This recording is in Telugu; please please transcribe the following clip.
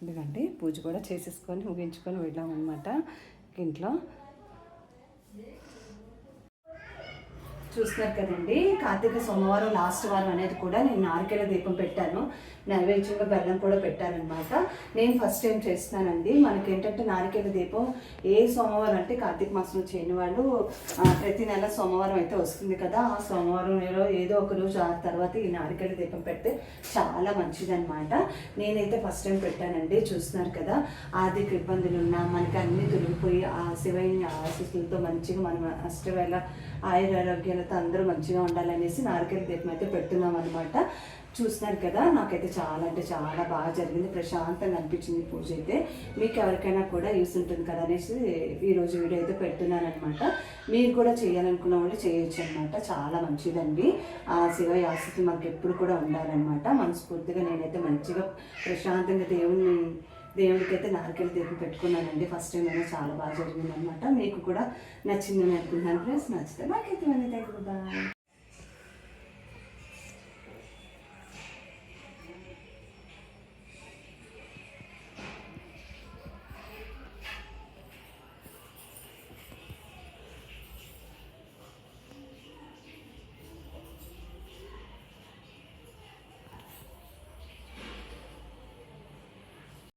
ఎందుకంటే పూజ కూడా చేసేసుకొని ముగించుకొని వెళ్ళామన్నమాట ఇంట్లో. చూస్తున్నారు కదండి. కార్తీక సోమవారం లాస్ట్ వారం అనేది కూడా నేను నారికేల దీపం పెట్టాను. నైవేద్యంగా బెల్లం కూడా పెట్టానమాట నేను ఫస్ట్ టైం చేస్తున్నానండి. మనకి ఏంటంటే నారికేల దీపం ఏ సోమవారం అంటే కార్తీక మాసంలో చేయని వాళ్ళు ప్రతి నెల సోమవారం అయితే వస్తుంది కదా. ఆ సోమవారం ఏదో ఒక రోజు ఆ తర్వాత ఈ నారికేల దీపం పెడితే చాలా మంచిదన్నమాట. నేనైతే ఫస్ట్ టైం పెట్టానండి. చూస్తున్నారు కదా. ఆర్థిక ఇబ్బందులు ఉన్నా మనకి అన్ని తొలగిపోయి ఆ శివయ్య ఆశీస్సులతో మంచిగా మనం అష్టవేళ ఆయురారోగ్యాలతో అందరూ మంచిగా ఉండాలనేసి నారికేల దీపం అయితే పెడుతున్నాం అనమాట చూస్తున్నారు కదా నాకైతే చాలా అంటే చాలా బాగా జరిగింది. ప్రశాంతంగా అనిపించింది పూజ అయితే. మీకు ఎవరికైనా కూడా యూస్ ఉంటుంది కదా అనేసి ఈరోజు వీడియో అయితే పెడుతున్నాను అనమాట మీరు కూడా చేయాలనుకున్న వాళ్ళు చేయొచ్చు అనమాట చాలా మంచిదండి. ఆ శివ ఆశీస్సులు మనకి ఎప్పుడు కూడా ఉండాలన్నమాట. మనస్ఫూర్తిగా నేనైతే మంచిగా ప్రశాంతంగా దేవుని దేవుడికైతే నారికేల దీపం పెట్టుకున్నానండి ఫస్ట్ టైం అయినా చాలా బాగా జరిగిందనమాట మీకు కూడా నచ్చిందని అనుకుంటున్నాను ఫ్రెండ్స్ నచ్చితే నాకైతే మనీ థ్యాంక్ బాయ్